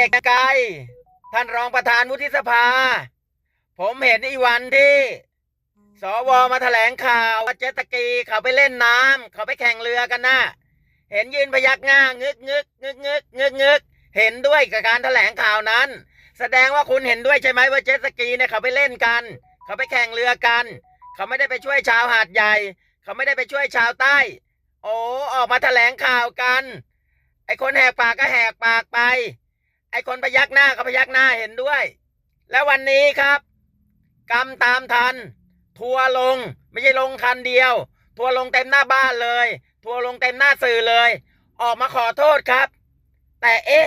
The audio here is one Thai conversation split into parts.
อกไกรท่านรองประธานวุฒิสภา ผมเห็นอีวันที่ สวมาแถลงข่าวว่าเจตสกีเขาไปเล่นน้ำเขาไปแข่งเรือกันนะเห็นยืนพยักหน้างึกงึกงึกงึกงึกงึกเห็นด้วยกับการแถลงข่าวนั้น แสดงว่าคุณเห็นด้วยใช่ไหมว่าเจตสกีเนี่ยเขาไปเล่นกัน เขาไปแข่งเรือกัน เขาไม่ได้ไปช่วยชาวหาดใหญ่ เขาไม่ได้ไปช่วยชาวใต้ โอ้ออกมาแถลงข่าวกัน ไอคนแหกปากก็แหกปากไป ไอคนพยักหน้าก็พยักหน้าเห็นด้วย แล้ววันนี้ครับ กรรมตามทัน ทัวลงไม่ใช่ลงคันเดียว ทัวลงเต็มหน้าบ้านเลย ทัวลงเต็มหน้าสื่อเลย ออกมาขอโทษครับ แต่เอ๊ะ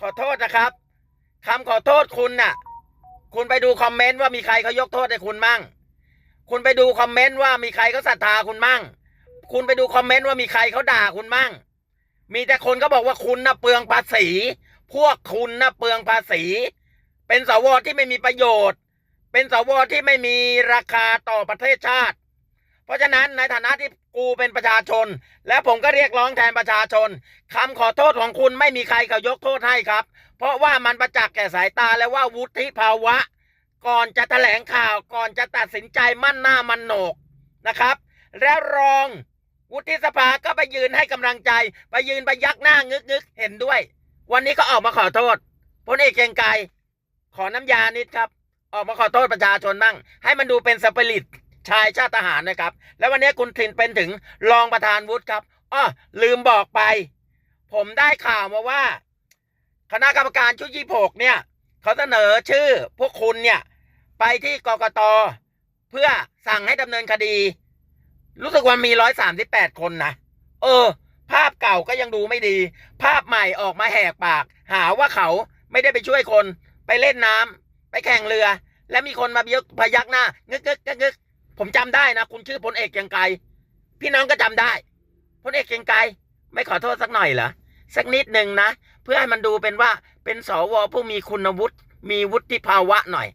ขอโทษนะครับคำขอโทษคุณน่ะ คุณไปดูคอมเมนต์ว่ามีใครเขายกโทษให้คุณมั่ง คุณไปดูคอมเมนต์ว่ามีใครเขาศรัทธาคุณมั่ง คุณไปดูคอมเมนต์ว่ามีใครเขาด่าคุณมั่ง มีแต่คนก็บอกว่าคุณน่ะเปลืองภาษี พวกคุณนะเปลืองภาษี เป็นสวที่ไม่มีประโยชน์ เป็นสวที่ไม่มีราคาต่อประเทศชาติ เพราะฉะนั้นในฐานะที่กูเป็นประชาชน และผมก็เรียกร้องแทนประชาชนคำขอโทษของคุณไม่มีใครเขายกโทษให้ครับ เพราะว่ามันประจักษ์แก่สายตาแล้วว่าวุฒิภาวะ ก่อนจะแถลงข่าวก่อนจะตัดสินใจมั่นหน้ามันโหนกนะครับ แล้วรองวุฒิสภาก็ไปยืนให้กำลังใจ ไปยืนไปยักหน้างึกงึกๆเห็นด้วย วันนี้ก็ออกมาขอโทษพลเอกเกรงไกรขอน้ำยานิดครับ ออกมาขอโทษประชาชนบ้างให้มันดูเป็นสปิริตชายชาติทหารนะครับ แล้ววันนี้คุณทินเป็นถึงรองประธานวุฒิครับอ้อลืมบอกไป ผมได้ข่าวมาว่า คณะกรรมการชุดยี่หกเนี่ยเขาเสนอชื่อพวกคุณเนี่ย ไปที่กกตเพื่อสั่งให้ดำเนินคดี รู้สึกว่ามีร้อยสามสิบแปดคนนะเออ ภาพเก่าก็ยังดูไม่ดี ภาพใหม่ออกมาแหกปาก หาว่าเขาไม่ได้ไปช่วยคน ไปเล่นน้ำไปแข่งเรือ และมีคนมาพยักพยักหน้างึกงึกงึกงึกผมจำได้นะ คุณชื่อพลเอกเกียงไกรพี่น้องก็จำได้พลเอกเกียงไกรไม่ขอโทษสักหน่อยเหรอสักนิดหนึ่งนะ เพื่อให้มันดูเป็นว่าเป็นสวผู้มีคุณวุฒิมีวุฒิภาวะหน่อย